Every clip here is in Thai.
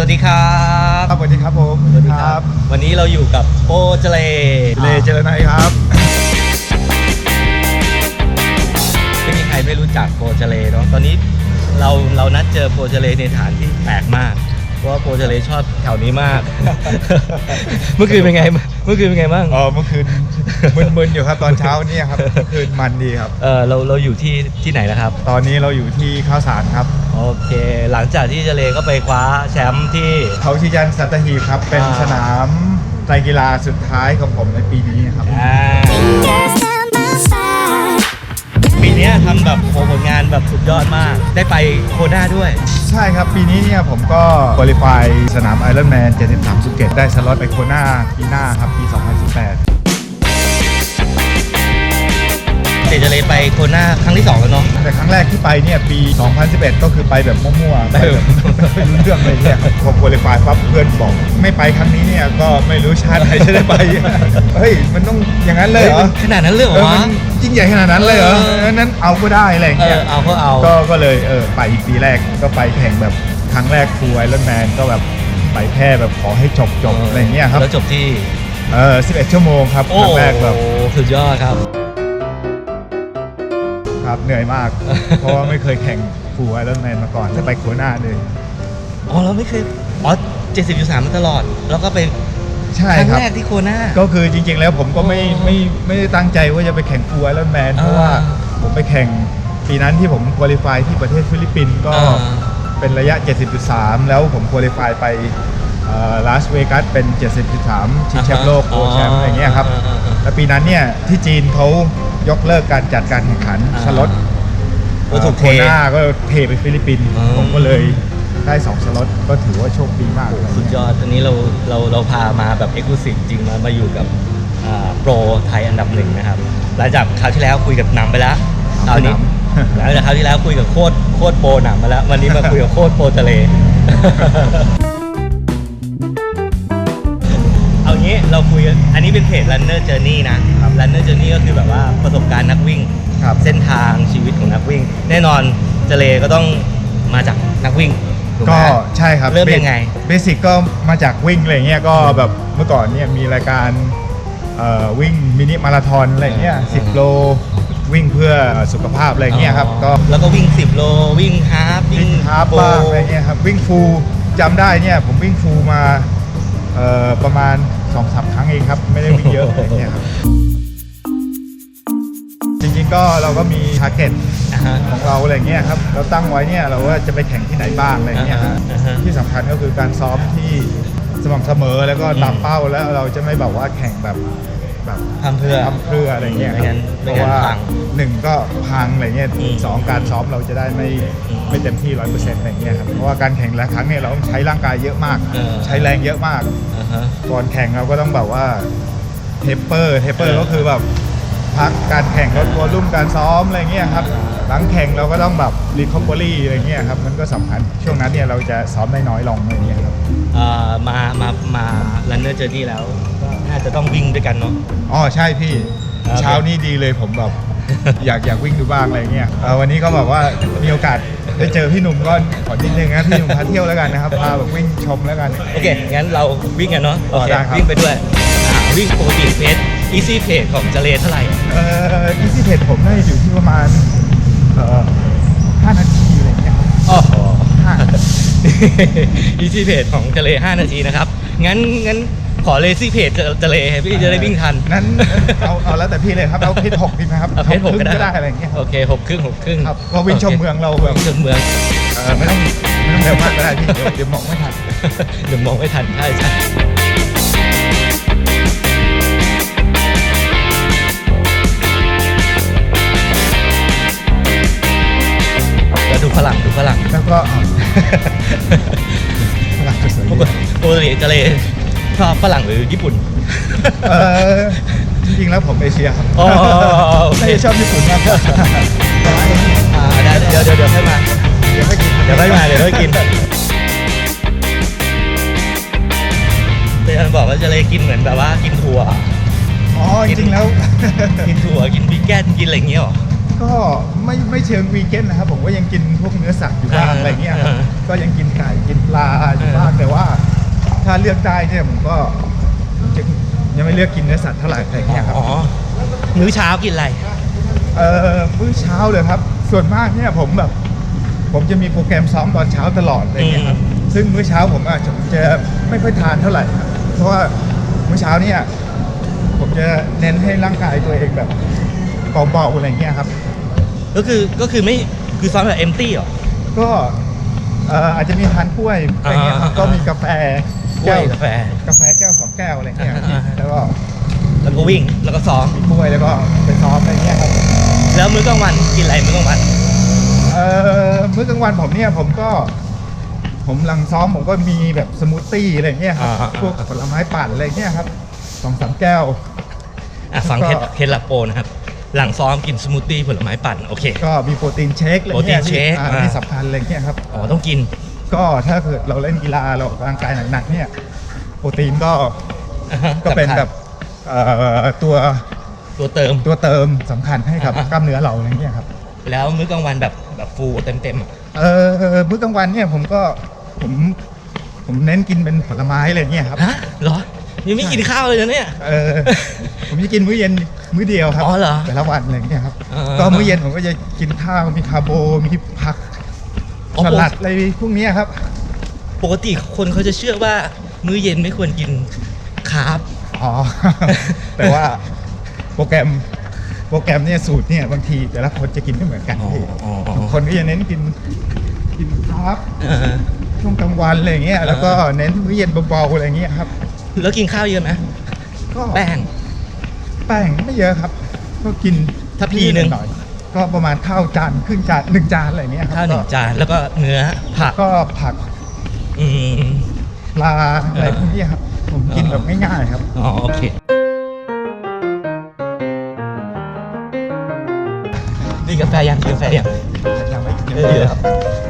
วัสดีครับครับสวัสดีครับผมวันนี้เราอยู่กับโปเจเลเลเจรนายครับไม่มีใครไม่รู้จักโปเจเลเนาะตอนนี้เราเรานัดเจอโปเจเลในฐานที่แปลกมาก เพราะว่าโปเจเลชอบแถวนี้มาก เมื่อคืนเป็นไง เมื่อคืนเป็นไงบ้าง เออเมื่อคืนมึนๆอยู่ครับตอนเช้าเนี่ยครับเมื่อคืนมันดีครับ เออเราเราอยู่ที่ที่ไหนนะครับ ตอนนี้เราอยู่ที่ข้าวสารครับ โอเค หลังจากที่เจเลก็ไปคว้าแชมป์ที่เขาชิยันสัตหีบครับ เป็นอ่าสนามไตรกีฬาสุดท้ายของผมในปีนี้ครับ นี้ทำแบบโหผลงานแบบสุดยอดมาก ได้ไปโคด้าด้วย ใช่ครับ ปีนี้เนี่ยผมก็คุริฟายสนามไอรอนแมน73สุเกตได้สล็อตไปโคนาปีหน้าครับ ปี 2018 เจเจเลไปโคด้าครั้งที่สองแล้วเนาะแต่ครั้งแรกที่ไปเนี่ยปี 2011 ก็คือไปแบบมั่วๆไปแบบไม่รู้เรื่องเลยเนี่ยพอคุริฟายปั๊บเพื่อนบอก ไม่ไปครั้งนี้เนี่ยก็ไม่รู้ชาติไหนจะได้ไปเฮ้ยมันต้องอย่างนั้นเลยเหรอขนาดนั้นเลยเหรเอออวะมันยิ่งใหญ่ขนาดนั้นเลยเหรอเออเออนั้นเอาก็ได้อะไรอย่างเอเงี้อยเอาก็เอาก็ก็เลยเออไปอีกปีแรกก็ไปแข่งแบบครั้งแรกฟูไอรอนแมนก็แบบไปแค่แบบขอให้จบจบอะไรอย่างเงี้ยครับแล้วจบที่เออ11 ชั่วโมงครับโอ้ครั้งแรกแบบสุดยอดครับ ครับ เหนื่อยมาก เพราะว่าไม่เคยแข่งฟูไอรอนแมนมาก่อนจะไปโคนาเลยอ๋อเราไม่เคยอ๋อเจ็ดสิบจุดสามมาตลอด แล้วก็เป็นใช่ครั้งครับแรกที่โคด้าก็คือจริง ๆ แล้วผมก็ไม่อ๋อไม่ไม่ได้ตั้งใจว่าจะไปแข่งฟูไอรอนแมนเพราะว่าอ่าผมไปแข่งปีนั้นที่ผมคุริฟายที่ประเทศฟิลิปปินส์ก็อ่าเป็นระยะ 70.3 แล้วผมคุริฟายไปลาสเวกัสเป็น 70.3 ชิงแชมป์โลกโอแชมป์อะไรเงี้ยครับอ่าอ่าอ่าแล้วปีนั้นเนี่ยที่จีนเขา ยกเลิกการจัดการแข่งขันอ่า สล็อตก็ถูกโคเทนาก็เทไปฟิลิปปินส์อ๋อผมก็เลยได้2สล็อตก็ถือว่าโชคดีมากเลย สุดยอดอันนี้เราเราเราพามาแบบเอ็กซ์คลูซีฟจริงมามาอยู่กับอ่าโปรไทยอันดับหนึ่งนะครับ หลังจากคราวที่แล้วคุยกับหนำไปแล้วคราวนี้หลังจากคราวที่แล้วคุยกับโคตรโคตรโปรหนังมาแล้ว วันนี้มาคุยกับโคตรโปรทะเล เอางี้เราคุยกันอันนี้เป็นเพจ Runner Journey นะ Runner Journey ก็คือแบบว่าประสบการณ์นักวิ่ง ครับ เส้นทางชีวิตของนักวิ่ง แน่นอนเจเลก็ต้องมาจากนักวิ่งถูกไหม ก็ใช่ครับเริ่มยังไง เบสิกก็มาจากวิ่งอะไรเงี้ยก็แบบเมื่อก่อนเนี่ยมีรายการเอ่อวิ่งมินิมาราธอนอะไรเงี้ยอืมสิบโลวิ่งเพื่อสุขภาพอะไรเงี้ยครับก็แล้วก็วิ่ง 10 โลวิ่งฮาฟวิ่งฮาล์ฟบ้างอะไรเงี้ยครับวิ่งฟูลจำได้เนี่ยผมวิ่งฟูลมาเอ่อประมาณ 2อสครั้งเองครับ ไม่ได้วิ่งเยอะอะไรเงี้ยครับจริงๆก็เราก็มีทาร์เก็ตอ่าฮะของเราอะไรเงี้ยครับเราตั้งไว้เนี่ยเราว่าจะไปแข่งที่ไหนบ้างอะไรเงี้ยครับอ่าฮะที่สำคัญก็คือการซ้อมที่สม่ำเสมอแล้วก็ตามอืมเป้าแล้วเราจะไม่แบบว่าแข่งแบบ แบบทำเพื่อ ทำเพื่ออะไรเงี้ยครับไม่งั้นเพไม่ราะงั้นว่าพังหนึ่งก็พังอะไรเงี้ยอืมสองการซ้อมเราจะได้ไม่อืมไม่เต็มที่ร้อยเปอร์เซ็นต์อะไรเงี้ยครับเพราะว่าการแข่งละครั้งเนี่ยเราต้องใช้ร่างกายเยอะมาก เออ ใช้แรงเยอะมาก อ่าฮะ ก่อนแข่งเราก็ต้องแบบว่าเทปเปอร์เทปเปอเอร์อก็คือแบบพักการแข่งลดวอลลุ่มการซ้อมอะไรเงี้ยครับหลังแข่งเราก็ต้องแบบรีคอ v บ r รี่อะไรเงี้ยครับมันก็สำคัญช่วงนั้นเนี่ยเราจะซ้อมได้น้อยลงอะไรเงี้ยครับ เอ่อมามามา Runner Journey แล้วก็ น่าจะต้องวิ่งด้วยกันเนาะ อ๋อใช่พี่ครับ เช้านี้ดีเลยผมแบบ อยากอยากวิ่งดูบ้างอะไรเงี้ยเอ่อวันนี้ก็แบบว่ามีโอกาสได้เจอพี่หนุ่มก็ขอนิดนึงนะพี่หนุ่มพาเที่ยวแล้วกันนะครับพาแบบวิ่งชมแล้วกัน โอเค งั้นเราวิ่งกันเนาะ โอเค ได้ครับ วิ่งไปด้วยอ่าวิ่งปกติเพจ easy pace ของเจเลเท่าไหร่ เอ่ออีซี่เพจผมน่าจะอยู่ที่ประมาณเอ่อห้านาทีอะไรเงี้ยครับอ๋อห้า easy pace ของเจเล5นาทีนะครับ งั้นงั้น ขอ lazy pace เจเลพี่จะได้วิ่งทันนั้นเอาเอาแล้วแต่พี่เลยครับเอาเพจหกดีไหมครับเอาเพจหกคก็รึ่งได้ก็ได้อะไรเงี้ยโอเคหกครึ่งหกครึ่งครับเราวิ่งชมเมืองเราแบบวิ่งชมเมืองเออไม่ต้องไม่ต้องเร็วมากก็ได้พี่เดี๋ยวเดี๋ยวมองไม่ทันเดี๋ยวมองไม่ทันใช่ใช่แล้วดูฝรั่งดูฝรั่งแล้วก็เอาฝรั่งสวยปๆกติปกติเจเล ชอบฝรั่งหรือญี่ปุ่น เออจริงๆแล้วผมเอเชียครับอ๋อโอเคไม่ชอบญี่ปุ่นมากกว่าอ่าได้เดี๋ยวเดี๋ยวเดี๋ยวให้มา เดี๋ยวไม่กินเดี๋ยวให้มาเดี๋ยวให้กินเตือนบอกว่าเจเลกินเหมือนแบบว่ากินถั่ว อ๋อจริงๆแล้ว กินถั่วกินวิกแกนกินอะไรอย่างเงี้ยหรอ ก็ไม่ไม่เชิงวีเกนนะครับ ผมก็ยังกินพวกเนื้อสัตว์อยู่บ้างอ่าอะไรเงี้ยครับอ่าก็ยังกินไก่กินปลาอยู่บ้างแต่ว่า ถ้าเลือกได้เนี่ยผมก็ผมจะยังไม่เลือกกินเนื้อสัตว์เท่าไหร่อะไรเงี้ยครับ อ๋อ มื้อเช้ากินอะไร เอ่อมื้อเช้าเลยครับ ส่วนมากเนี่ยผมแบบ ผมจะมีโปรแกรมซ้อมตอนเช้าตลอดอะไรเงี้ยครับ ซึ่งมื้อเช้าผมอาจจะจะไม่ค่อยทานเท่าไหร่ครับเพราะว่ามื้อเช้าเนี่ยผมจะเน้นให้ร่างกายตัวเองแบบเบาๆอะไรเงี้ยครับ ก็คือก็คือไม่คือซ้อมแบบเอมตี้หรอ ก็เอ่ออาจจะมีทานกล้วยอะไรเงี้ยครับอ่า ก็มีกาแฟ กล้วยกาแฟ กาแฟแก้วสองแก้วอะไรเงี้ยอ่าแล้วก็แล้วก็วิ่งแล้วก็ซ้อมมีกล้วยแล้วก็ไปซ้อมอะไรเงี้ยครับ แล้วมื้อกลางวันกินอะไรมื้อกลางวันเอ่อมื้อกลางวันผมเนี่ยผมก็ ผมหลังซ้อมผมก็มีแบบสมูทตี้อะไรเงี้ยครับอ่าอ่าพวกผลไม้ปั่นอะไรเงี้ยครับสองสามแก้วอะฟังแล้วเคก็ล็ดเคล็ดลับโปรนะครับหลังซ้อมกินสมูทตี้ผลไม้ปั่นโอเค ก็มีโปรตีนเชคอะไรโปรตีเงี้ยนเชคที่อ่าอ่าที่สำคัญอะไรเงี้ยครับอ๋อต้องกิน ก็ถ้าเกิดเราเล่นกีฬาเราออกกำลังกายหนักๆเนี่ย โปรตีนก็อ่าฮะก็เป็นสำคัญแบบเอ่อตัวตัวเติม ตัวเติมสำคัญให้กับอ่าฮะกล้ามเนื้อเราอะไรเงี้ยครับ แล้วมื้อกลางวันแบบแบบฟูลเต็มเต็มๆอะเออมื้อกลางวันเนี่ยผมก็ผมผมเน้นกินเป็นผลไม้อะไรเงี้ยครับ ฮะเหรอยังไม่กินข้าวเลยนะเนี่ย เออ ผมจะกินมื้อเย็นมื้อเดียวครับอ๋อเหรอแต่ละวันอะไรเงี้ยครับ เออ ก็มื้อเย็นผมก็จะกินข้าวมีคาร์โบมีผักอ๋อ สลัดอะไรพวกเนี้ยครับ ปกติคนเขาจะเชื่อว่ามื้อเย็นไม่ควรกินคาร์บอ๋อ แต่ว่าโปรแกรมโปรแกรมเนี่ยสูตรเนี่ยบางทีแต่ละคนจะกินไม่เหมือนกันอ๋อพี่อ๋ออ๋อบางคนก็จะเน้นกินกินคาร์บเออช่วงกลางวันอะไรเงี้ยอ่าแล้วก็เน้นมื้อเย็นเบาๆอะไรเงี้ยครับ แล้วกินข้าวเยอะไหมก็แป้ง แป้งไม่เยอะครับ ก็กินถ้าพี่หนึ่งหน่อยๆ ก็ประมาณข้าวจานครึ่งจานหนึ่งจานอะไรเงี้ยครับข้าวหนึ่งจานแล้วก็เนื้อผักก็ผักอืมปลาอะไรเออพวกเนี้ยครับ ผมกินแบบง่ายๆครับอ๋อโอเคนี่กาแฟยังกาแฟยังยังไม่กินเออเลยครับ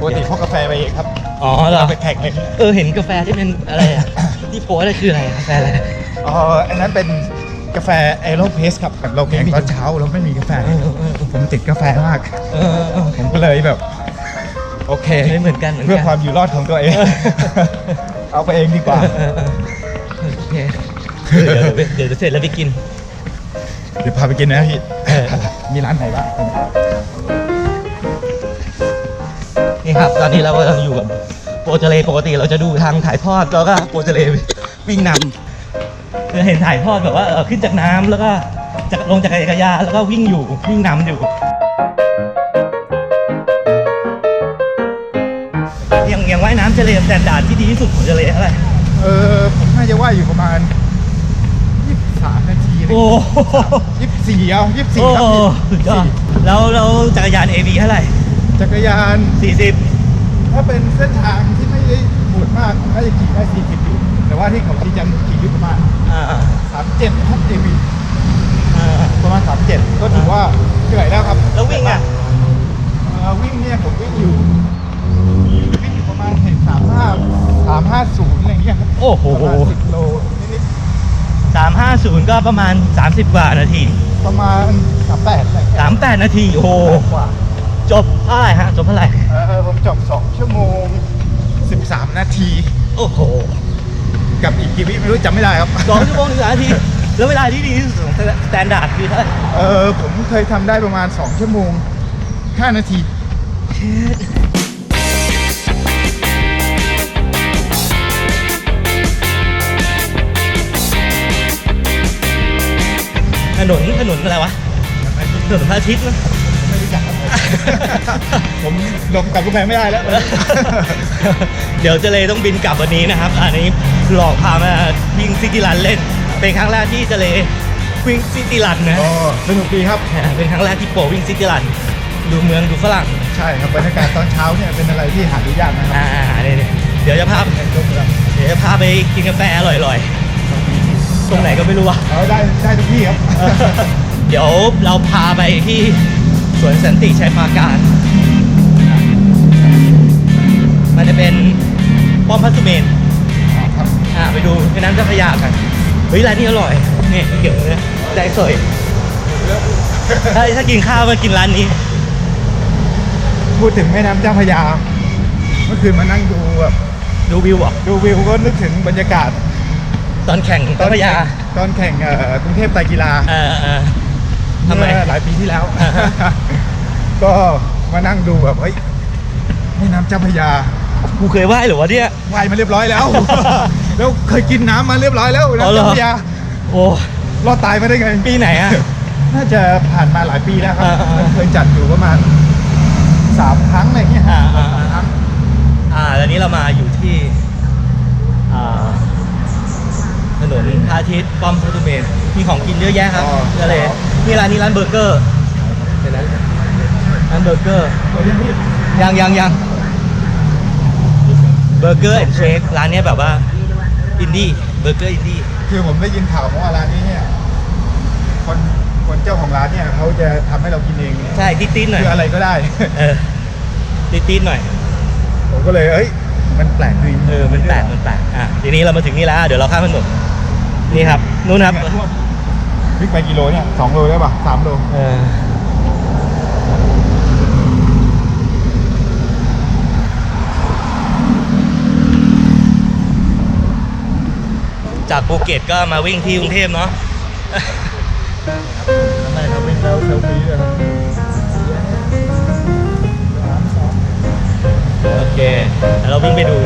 ปกติพกกาแฟไปเองครับอ๋อเหรอไปแข่งเลยเออเห็นกาแฟที่เป็นอะไรอะที่โพสอะไรคืออะไรอะกาแฟอะไรอ๋ออันนั้นเป็น กาแฟแอโรเพสครับเราแข่งตอนเช้าเราไม่มีกาแฟเออเออเออผมติดกาแฟมากเออเออเออผมก็เลยแบบ โอเคไม่เหมือนกันเหมือนกันเพื่อความอยู่รอดของตัวเอง เอาไปเองดีกว่าเออเออเออโอเคเดี๋ยวเดี๋ยวเดี๋ยวเดี๋ยวเสร็จแล้วไปกิน เดี๋ยวพาไปกินนะพี่เออมีร้านไหนบ้างนี่ครับ ตอนนี้เรากำลังอยู่กับโปรเจเลปกติเราจะดูทางถ่ายทอดแล้วก็โปรเจเลวิ่งนำ จะเห็นถ่ายทอดแบบว่าเออขึ้นจากน้ำแล้วก็จากลงจากจักรยานแล้วก็วิ่งอยู่วิ่งนำอยู่อย่างอย่างว่ายน้ำเจเลสแตนดาร์ดที่ดีที่สุดของเจเลเท่าไหร่เออผมน่าจะว่าอยู่ประมาณ23นาทีเลยโอ้ยี่สิบสี่เอายี่สิบสี่โอ้ครับพี่สุดยอดแล้วแล้วจักรยาน AV เท่าไหร่จักรยาน 40 ถ้าเป็นเส้นทางที่ไม่ได้ปวดมากน่าจะขี่ได้สี่สิบอยู่ แต่ว่าที่เขาขี่จันทร์ขี่อยู่ประมาณอ่าสามเจ็ดครับเอวีอ่าประมาณสามเจ็ดก็ถือว่าเหนื่อยแล้วครับ แล้ววิ่งอะเอ่อวิ่งเนี่ยผมวิ่งอยู่วิ่งอยู่ประมาณเห็นสามห้าสามห้าศูนย์อะไรอย่างเงี้ยครับโอ้โหประมาณสิบโลนิด350ก็ประมาณ30กว่านาทีๆประมาณสามแปดอะไรอย่างเงี้ย38นาทีโอ้โหกว่าจบเท่าไหร่ฮะจบเท่าไหร่เออผมจบสองชั่วโมงสิบสามนาที โอ้โห กับอีกกี่วิไม่รู้จำไม่ได้ครับ สองชั่วโมงถึงสามนาที แล้วเวลาที่ดีที่สุดของสแตนดาร์ดคือเท่าไหร่เออผมเคยทำได้ประมาณ 2 ชั่วโมง 5 นาที ถนนถนนอะไรวะ ถนนพระอาทิตย์นะไม่ รู้จักครับผมลงกับกาแฟไม่ได้แล้ว เดี๋ยวเจเลต้องบินกลับวันนี้นะครับ อันนี้หลอกพามาวิ่งซิตี้รันเล่น เป็นครั้งแรกที่เจเลวิ่งซิตี้รันนะก็สนุกดีครับ เป็นครั้งแรกที่โปรวิ่งซิตี้รัน ดูเมืองดูฝรั่ง ใช่ครับบรรยากาศตอนเช้าเนี่ยเป็นอะไรที่หาดูยากนะครับอ่าเนี่ยเนี่ยเดี๋ยวจะพาในตัวเมืองเดี๋ยวจะพาไปกินกาแฟอร่อยๆ ตรงไหนก็ไม่รู้อะเราได้ได้ทุกที่ครับ เดี๋ยวเราพาไปที่ สวนสันติชัยปราการมันจะเป็นป้อมพระสุเมนครับอ่าไปดูแม่น้ำเจ้าพระยากันเฮ้ยร้านนี้อร่อยนี่เกี่ยวเลยได้สวยถ้าถ้ากินข้าวมากินร้านนี้ พูดถึงแม่น้ำเจ้าพระยา เมื่อคืนมานั่งดูแบบดูวิวเหรอดูวิวก็นึกถึงบรรยากาศ ตอนแข่งตเจ้าอนพระยา ตอนแข่งเอ่อกรุงเทพไตรกีฬาเออเออ ทำไมเมื่อหลายปีที่แล้วอ่าฮะก็มานั่งดูแบบเฮ้ยแม่น้ำเจ้าพระยากูเคยไหว้เหรือวะเนี่ย ว่ายมาเรียบร้อยแล้ว แล้วเคยกินน้ำมาเรียบร้อยแล้วอ๋อน้ำเหรอ เจ้าพระยาโอ้ รอดตายมาได้ไง ปีไหนอะ น่าจะผ่านมาหลายปีแล้วครับอ่าอ่าเคยจัดอยู่ประมาณสามครั้งอะไรเงี้ยอ่าอ่าสามครั้งอ่าแล้วนี้เรามาอยู่ที่ อ่า ถนนพระอาทิตย์ป้อมพระตุเมนมีของกินเยอะแยะครับก็เลย นี่ร้านนี้ร้านเบอร์เกอร์เห็นไหมร้านเบอร์เกอร์ ยังยังยังเบอร์เกอร์แอนด์เชคร้านเนี้ยแบบว่าอินดี้เบอร์เกอร์อินดี้คือผมได้ยินข่าวมาว่าร้านนี้เนี่ยคนคนเจ้าของร้านเนี่ยเขาจะทำให้เรากินเองใช่ติ๊ดๆหน่อยคืออะไรก็ได้ เออติ๊ดๆหน่อยผมก็เลยเอ้ย มันแปลกดีเออมันแปลกมันแปลกอะทีนี้เรามาถึงนี่แล้วเดี๋ยวเราข้ามถนนนี่ครับนู่นครับ เนี่ยท่วม วิ่งไปกิโลเนี่ยสองโลได้ป่ะสามโลเออจากภูเก็ตก็มาวิ่งที่กรุงเทพเนาะทำไมครับวิ่งแล้วเซลฟี่ด้วยครับโอเคเดี๋ยวเราวิ่งไปดู